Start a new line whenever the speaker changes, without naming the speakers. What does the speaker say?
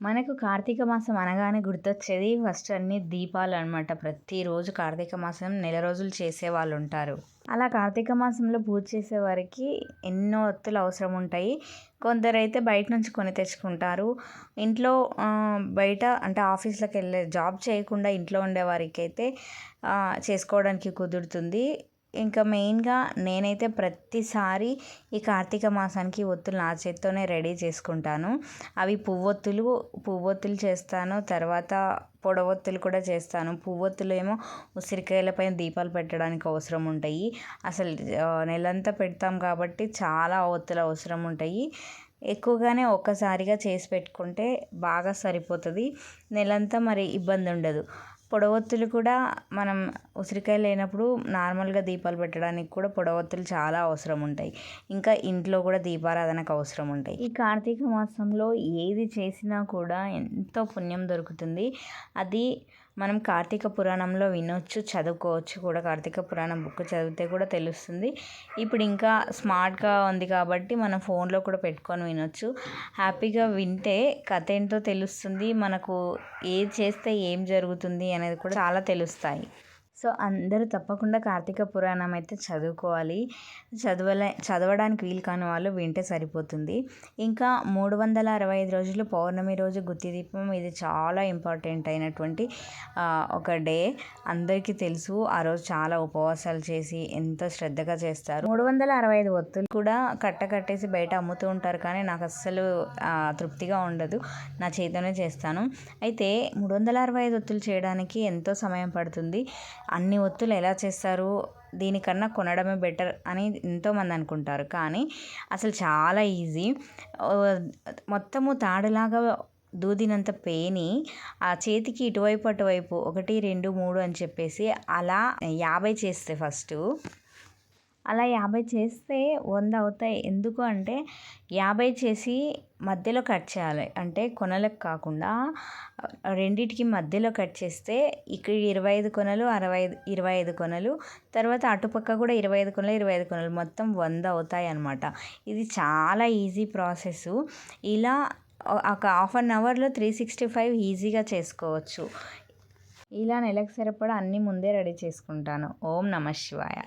మనకు కార్తీక మాసం అనగానే గుర్తొచ్చేది ఫస్ట్ అన్ని దీపాలు అనమాట ప్రతిరోజు కార్తీక మాసం నెల రోజులు చేసే వాళ్ళు ఉంటారు. అలా కార్తీక మాసంలో పూజ చేసే వారికి ఎన్నో ఒత్తులు అవసరం ఉంటాయి. కొందరు అయితే బయట నుంచి కొని తెచ్చుకుంటారు. ఇంట్లో బయట అంటే ఆఫీస్లోకి వెళ్ళే జాబ్ చేయకుండా ఇంట్లో ఉండే వారికి అయితే చేసుకోవడానికి కుదురుతుంది. ఇంకా మెయిన్గా నేనైతే ప్రతిసారి ఈ కార్తీక మాసానికి ఒత్తులు నా చేత్తోనే రెడీ చేసుకుంటాను. అవి పువ్వొత్తులు పువ్వొత్తులు చేస్తాను తర్వాత పొడవొత్తులు కూడా చేస్తాను. పువ్వొత్తులు ఏమో ఉసిరికాయల పైన దీపాలు పెట్టడానికి అవసరం ఉంటాయి. అసలు నెలంతా పెడతాం కాబట్టి చాలా ఒత్తులు అవసరం ఉంటాయి. ఎక్కువగానే ఒక్కసారిగా చేసి పెట్టుకుంటే బాగా సరిపోతుంది. నెలంతా మరి ఇబ్బంది ఉండదు పొడవొత్తులు కూడా మనం ఉసిరికాయ లేనప్పుడు నార్మల్గా దీపాలు పెట్టడానికి కూడా పొడవొత్తులు చాలా అవసరం ఉంటాయి. ఇంకా ఇంట్లో కూడా దీపారాధనకు అవసరం ఉంటాయి. ఈ కార్తీక మాసంలో ఏది చేసినా కూడా ఎంతో పుణ్యం దొరుకుతుంది. అది మనం కార్తీక పురాణంలో వినొచ్చు చదువుకోవచ్చు కూడా. కార్తీక పురాణం బుక్ చదివితే కూడా తెలుస్తుంది. ఇప్పుడు ఇంకా స్మార్ట్గా ఉంది కాబట్టి మనం ఫోన్లో కూడా పెట్టుకొని వినొచ్చు. హ్యాపీగా వింటే కథ ఏంటో తెలుస్తుంది. మనకు ఏది చేస్తే ఏం జరుగుతుంది అనేది కూడా చాలా తెలుస్తాయి. సో అందరూ తప్పకుండా కార్తీక పురాణం అయితే చదువుకోవాలి. చదవలే చదవడానికి వీలు కాని వాళ్ళు వింటే సరిపోతుంది. ఇంకా మూడు వందల అరవై ఐదు రోజులు పౌర్ణమి రోజు గుత్తి దీపం ఇది చాలా ఇంపార్టెంట్ అయినటువంటి ఒక డే. అందరికీ తెలుసు ఆ రోజు చాలా ఉపవాసాలు చేసి ఎంతో శ్రద్ధగా చేస్తారు. మూడు వందల అరవై ఐదు ఒత్తులు కూడా కట్ట కట్టేసి బయట అమ్ముతూ ఉంటారు కానీ నాకు అస్సలు తృప్తిగా ఉండదు. నా చేతితోనే చేస్తాను. అయితే మూడు వందల అరవై ఐదు ఒత్తులు చేయడానికి ఎంతో సమయం పడుతుంది. అన్ని ఒత్తులు ఎలా చేస్తారు? దీనికన్నా కొనడమే బెటర్ అని ఎంతోమంది అనుకుంటారు. కానీ అసలు చాలా ఈజీ. మొత్తము తాడులాగా దూదినంత పేని ఆ చేతికి ఇటువైపు అటువైపు ఒకటి రెండు మూడు అని చెప్పేసి అలా యాభై చేస్తే ఫస్ట్. అలా యాభై చేస్తే వంద అవుతాయి. ఎందుకు అంటే యాభై చేసి మధ్యలో కట్ చేయాలి. అంటే కొనలకు కాకుండా రెండిటికి మధ్యలో కట్ చేస్తే ఇక్కడ ఇరవై ఐదు కొనలు అరవై ఐదు ఇరవై ఐదు కొనలు తర్వాత అటుపక్క కూడా ఇరవై ఐదు కొనలు ఇరవై ఐదు కొనలు మొత్తం వంద అవుతాయి అన్నమాట. ఇది చాలా ఈజీ ప్రాసెస్ ఇలా ఒక హాఫ్ అన్ అవర్లో త్రీ సిక్స్టీ ఫైవ్ ఈజీగా చేసుకోవచ్చు. ఇలా నెలకు సరిపడా అన్నీ ముందే రెడీ చేసుకుంటాను. ఓం నమ శివాయ.